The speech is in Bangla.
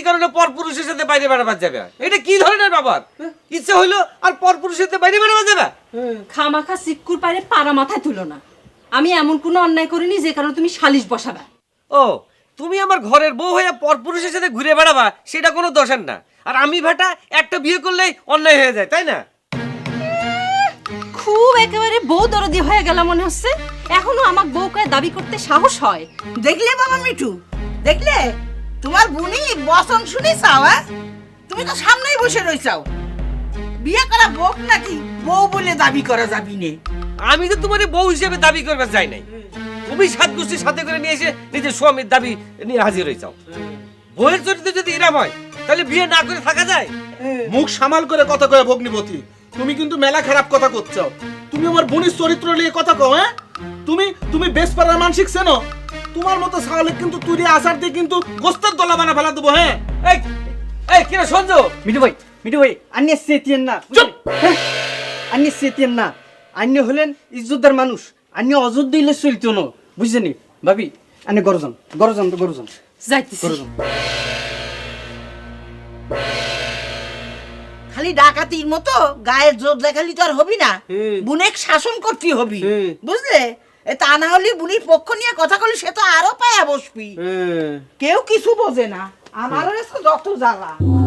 কি কারণে পর পুরুষের সাথে বাইরে বেড়াবার যাবে এটা কি ধরনের ব্যাপার? ইচ্ছে হইল আর পর পুরুষের সাথে বাইরে বেড়াবার যাবে খামাখা সিক্কুর পারে পাড়া মাথায় তুলো না। আমি এমন কোনো অন্যায় করিনি যে কারণে তুমি সালিশ বসাবে। ও তুমি আমার ঘরের বউ হয়ে পর পুরুষের সাথে ঘুরে বেড়াবা সেটা কোনো দোষের না। আর আমি ভাটা একটা বিয়ে করলেই অন্যায় হয়ে যায় তাই না? খুব একেবারে বউ দরদি হয়ে গেল মনে হচ্ছে। এখনও আমার বউকে দাবি করতে সাহস হয়। দেখলে বাবা মিঠু? দেখলে? তোমার বুনি বসন শুনি চাও হ্যাঁ? তুমি তো সামনেই বসে রইছাও বিয়ে করা বউ নাকি বউ বলে দাবি করা যাবি নে? আমি তো তোমার বউ হিসেবে দাবি করবে চাই নাই। তুমি সাত গোষ্ঠীর সাথে করে নিয়ে এসে নিজের স্বামীর দাবি নিয়ে হাজির হয়েছাও বউয়ের চরিত্র যদি এরম হয় তাহলে বিয়ে না করে থাকা যায়? মুখ সামাল করে কথা কয় ভগ্নিপতি। তুমি কিন্তু মেলা খারাপ কথা করছ তুমি আমার বোনের চরিত্র নিয়ে কথা কও হ্যাঁ? তুমি তুমি বেশ পারার মানসিক চেনো? তোমার মতো সাহলে কিন্তু তুই আসার দিয়ে কিন্তু গোস্তের দলা বানা ফেলা দেবো হ্যাঁ? এই এই কিরে সঞ্জু? মিঠু ভাই মিঠু ভাই আন্যে সেতিয়েন না চুপ! হ্যাঁ? আন্যে সেতিয়েন না আন্য হলেন ইজ্জতদার মানুষ আন্য অযোধ্যা দিলে চলতো না বুঝছেনি ভাবি আনে গরজন গরজন তো গরজন যাইতেছি। গরজন। খালি ডাকাতির মতো গায়ের জোর দেখালি তো আর হবি না। হুম। বুনেক শাসন করতে হবি বুঝলে? এ তা না হলে বুনির পক্ষ নিয়ে কথা বলি সে তো আরও পায়া বসবি। হ্যাঁ। কেউ কিছু বোঝে না। আমারও যত জ্বালা।